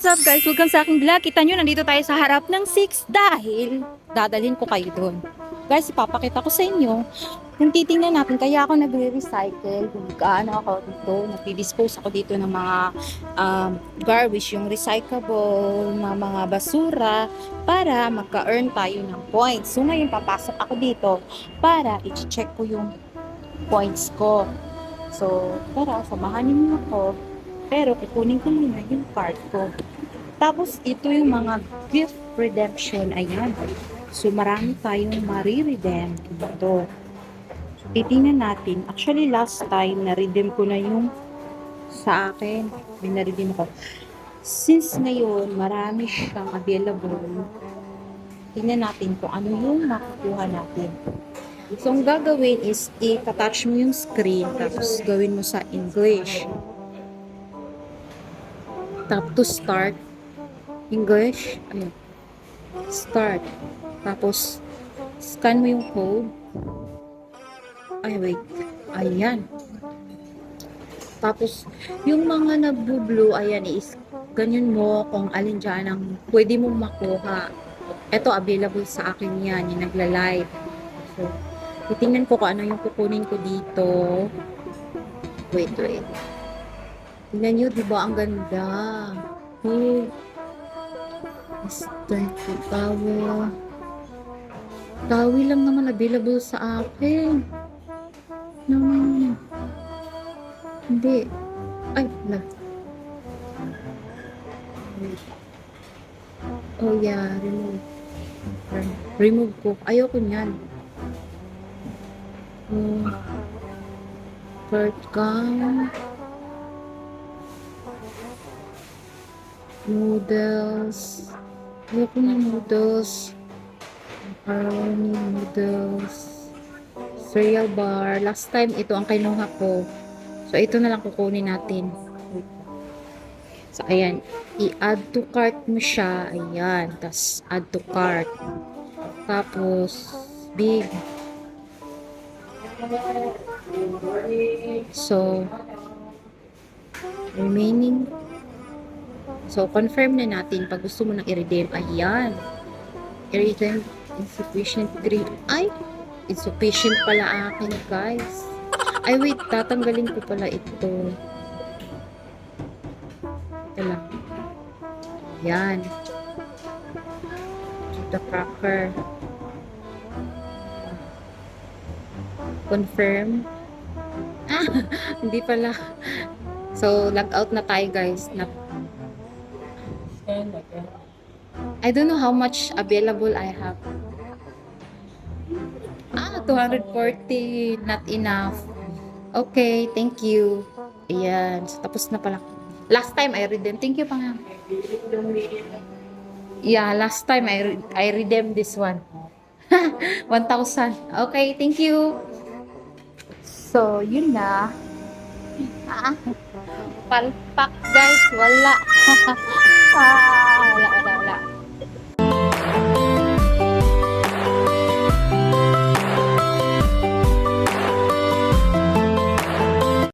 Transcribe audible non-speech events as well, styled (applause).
what's up guys? Welcome sa aking vlog. Kita nyo, nandito tayo sa harap ng 6 dahil dadalhin ko kayo doon. Guys, ipapakita ko sa inyo kung titingnan natin, kaya ako nagre-recycle, gaano ako dito, nagdi-dispose ako dito ng mga um, garbage, yung recyclable na mga basura para magka-earn tayo ng points. So ngayon, papasok ako dito para i-check ko yung points ko. So, tara, samahan niyo ako. Pero kukunin ko muna yung card ko. Tapos, ito yung mga gift redemption. Ayan. So, marami tayong mariredeem dito. Titingnan natin. Actually, last time, na-redeem ko na yung sa akin. May na-redeem ko. Since ngayon, marami siyang available, tingnan natin kung ano yung makukuha natin. So, ang gagawin is, i-touch mo yung screen, tapos gawin mo sa English. Tap to start. English. Ayun. Start. Tapos, scan mo yung code. Ay, wait. Ayan. Tapos, yung mga nagbo-blue, ayan, is ganyan mo kung alin dyan ang pwede mong makuha. Ito, available sa akin yan, yung nagla-live. So, titingnan ko kung ano yung kukunin ko dito. Wait, wait. Tingnan nyo, di ba? Ang ganda. Oh. Mr. Tawa. Tawi lang naman available sa akin. No. Hindi. Ay, na. Oh yeah, remove. Remove ko. Ayoko niyan. Oh. Bird gum. Noodles. Na noodles. Macaroni noodles. Cereal bar. Last time, ito ang kinuha ko. So, ito na lang kukunin natin. So, ayan. I-add to cart mo siya. Ayan. Tapos, add to cart. Tapos, big. So, remaining So, confirm na natin pag gusto mo nang i-redeem. Ayan. I-redeem insufficient grade. Ay! Insufficient pala akin, guys. Ay, wait. Tatanggalin ko pala ito. Ito lang. Ayan. The cracker. Confirm. Ah, (laughs) hindi pala. So, log out na tayo, guys. Na I don't know how much available I have. Ah, 240. Not enough. Okay, thank you. Ayan. So, tapos na pala. Last time I redeem. Thank you pa nga. Yeah, last time I, re- I redeem this one. (laughs) 1,000. Okay, thank you. So, yun na. Ah, palpak guys. Wala. (laughs) ah, wala, wala.